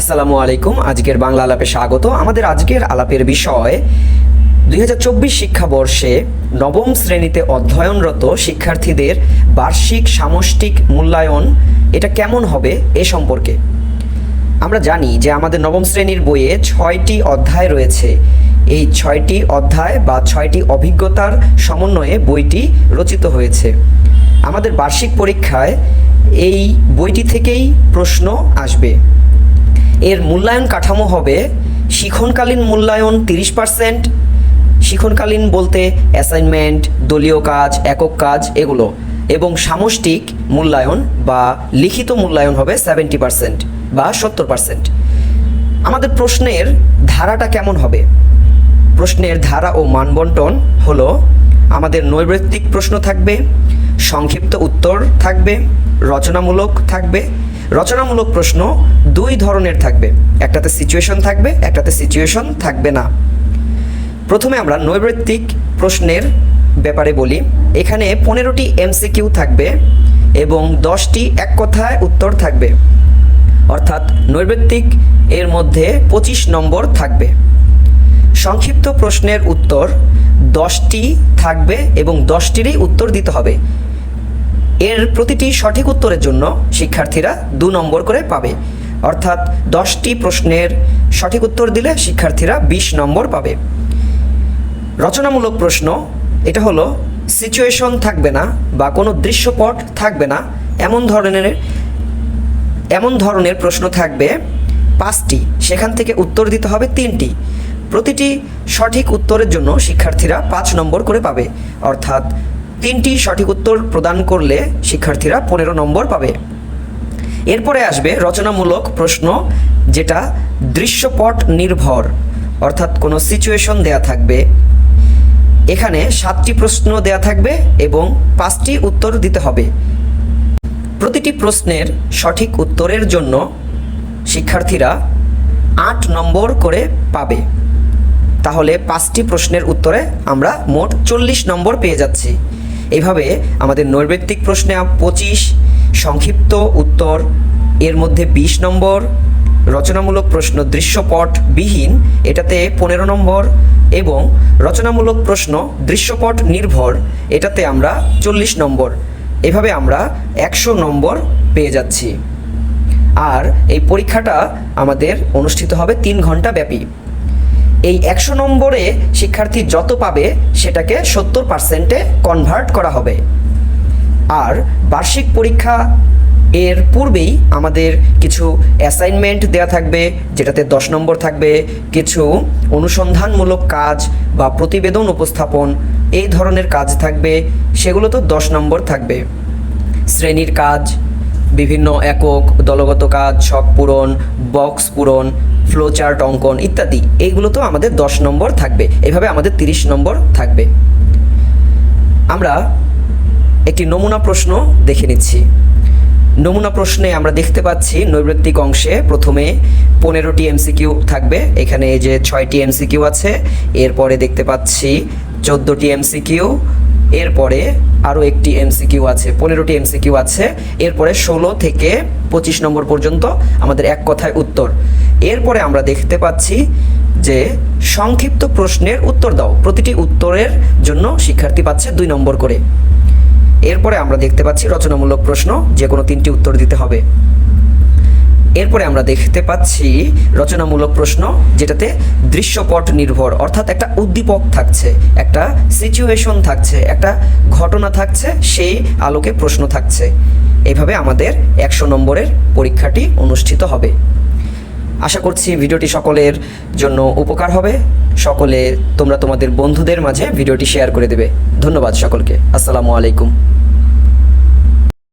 আসসালামু আলাইকুম। আজকের বাংলা আলাপে স্বাগত। আমাদের আজকের আলাপের বিষয়, দুই হাজার চব্বিশ শিক্ষাবর্ষে নবম শ্রেণীতে অধ্যয়নরত শিক্ষার্থীদের বার্ষিক সামষ্টিক মূল্যায়ন, এটা কেমন হবে এ সম্পর্কে? আমরা জানি যে আমাদের নবম শ্রেণির বইয়ে ছয়টি অধ্যায় রয়েছে। এই ছয়টি অধ্যায় বা ছয়টি অভিজ্ঞতার সমন্বয়ে বইটি রচিত হয়েছে। আমাদের বার্ষিক পরীক্ষায় এই বইটি থেকেই প্রশ্ন আসবে। এর মূল্যায়ন কাঠামো হবে শিখনকালীন মূল্যায়ন তিরিশ পার্সেন্ট শিখনকালীন বলতে অ্যাসাইনমেন্ট দলীয় কাজ, একক কাজ এগুলো। এবং সামষ্টিক মূল্যায়ন বা লিখিত মূল্যায়ন হবে সেভেন্টি পার্সেন্ট বা সত্তর পার্সেন্ট আমাদের প্রশ্নের ধারাটা কেমন হবে? প্রশ্নের ধারা ও মানবন্টন হলো আমাদের নৈবৃত্তিক প্রশ্ন থাকবে, সংক্ষিপ্ত উত্তর থাকবে, রচনামূলক থাকবে। রচনামূলক প্রশ্ন দুই ধরনের থাকবে, একটাতে সিচুয়েশন থাকবে, একটাতে সিচুয়েশন থাকবে না। প্রথমে আমরা নৈবৃত্তিক প্রশ্নের ব্যাপারে বলি, এখানে পনেরোটি এমসিকিউ থাকবে এবং দশটি এক কথায় উত্তর থাকবে। অর্থাৎ নৈবৃত্তিক এর মধ্যে পঁচিশ নম্বর থাকবে। সংক্ষিপ্ত প্রশ্নের উত্তর দশটি থাকবে এবং দশটিরই উত্তর দিতে হবে। এর প্রতিটি সঠিক উত্তরের জন্য শিক্ষার্থীরা দু নম্বর করে পাবে। অর্থাৎ দশটি প্রশ্নের সঠিক উত্তর দিলে শিক্ষার্থীরা বিশ নম্বর পাবে। রচনামূলক প্রশ্ন, এটা হলো সিচুয়েশন থাকবে না বা কোনো দৃশ্যপট থাকবে না, এমন ধরনের এমন ধরনের প্রশ্ন থাকবে পাঁচটি। সেখান থেকে উত্তর দিতে হবে তিনটি। প্রতিটি সঠিক উত্তরের জন্য শিক্ষার্থীরা পাঁচ নম্বর করে পাবে। অর্থাৎ তিনটি সঠিক উত্তর প্রদান করলে শিক্ষার্থীরা পনেরো নম্বর পাবে। এরপরে আসবে রচনামূলক প্রশ্ন, যেটা দৃশ্যপট নির্ভর, অর্থাৎ কোনো সিচুয়েশন দেয়া থাকবে। এখানে সাতটি প্রশ্ন দেয়া থাকবে এবং পাঁচটি উত্তর দিতে হবে। প্রতিটি প্রশ্নের সঠিক উত্তরের জন্য শিক্ষার্থীরা আট নম্বর করে পাবে। তাহলে পাঁচটি প্রশ্নের উত্তরে আমরা মোট চল্লিশ নম্বর পেয়ে যাচ্ছি। এইভাবে আমাদের নৈর্ব্যক্তিক প্রশ্নে পঁচিশ, সংক্ষিপ্ত উত্তর, এর মধ্যে বিশ নম্বর, রচনামূলক প্রশ্ন দৃশ্যপট বিহীন, এটাতে পনেরো নম্বর এবং রচনামূলক প্রশ্ন দৃশ্যপট নির্ভর, এটাতে আমরা চল্লিশ নম্বর। এভাবে আমরা একশো নম্বর পেয়ে যাচ্ছি। আর এই পরীক্ষাটা আমাদের অনুষ্ঠিত হবে তিন ঘণ্টা ব্যাপী। এই একশো নম্বরে শিক্ষার্থী যত পাবে, সেটাকে সত্তর পার্সেন্টে কনভার্ট করা হবে। আর বার্ষিক পরীক্ষা এর পূর্বেই আমাদের কিছু অ্যাসাইনমেন্ট দেয়া থাকবে, যেটাতে দশ নম্বর থাকবে, কিছু অনুসন্ধানমূলক কাজ বা প্রতিবেদন উপস্থাপন, এই ধরনের কাজ থাকবে, সেগুলো তো দশ নম্বর থাকবে। শ্রেণির কাজ, বিভিন্ন একক দলগত কাজ ছক পূরণ বক্স পূরণ ফ্লোচার্ট অঙ্কন ইত্যাদি। এইগুলো তো আমাদের দশ নম্বর থাকবে। এভাবে আমাদের তিরিশ নম্বর থাকবে। আমরা একটি নমুনা প্রশ্ন দেখে নিচ্ছি। নমুনা প্রশ্নে আমরা দেখতে পাচ্ছি নৈবৃত্তিক অংশে প্রথমে পনেরোটি এমসিকিউ থাকবে। এখানে এই যে ছয়টি এমসিকিউ আছে, এরপরে দেখতে পাচ্ছি চোদ্দোটি এমসিকিউ এরপরে আরও একটি এমসিকিউ আছে, পনেরোটি এমসিকিউ আছে। এরপরে ষোলো থেকে পঁচিশ নম্বর পর্যন্ত আমাদের এক কথায় উত্তর। এরপরে আমরা দেখতে পাচ্ছি যে সংক্ষিপ্ত প্রশ্নের উত্তর দাও। প্রতিটি উত্তরের জন্য শিক্ষার্থী পাচ্ছে দুই নম্বর করে। এরপরে আমরা দেখতে পাচ্ছি রচনামূলক প্রশ্ন, যে কোনো তিনটি উত্তর দিতে হবে। এরপরে আমরা দেখতে পাচ্ছি রচনামূলক প্রশ্ন, যেটাতে দৃশ্যপট নির্ভর, অর্থাৎ একটা উদ্দীপক থাকছে, একটা সিচুয়েশন থাকছে, একটা ঘটনা থাকছে, সেই আলোকে প্রশ্ন থাকছে। এভাবে আমাদের একশো নম্বরের পরীক্ষাটি অনুষ্ঠিত হবে। আশা করছি ভিডিওটি সকলের জন্য উপকার হবে। সকলে তোমরা তোমাদের বন্ধুদের মাঝে ভিডিওটি শেয়ার করে দেবে। ধন্যবাদ সকলকে। আসসালামু আলাইকুম।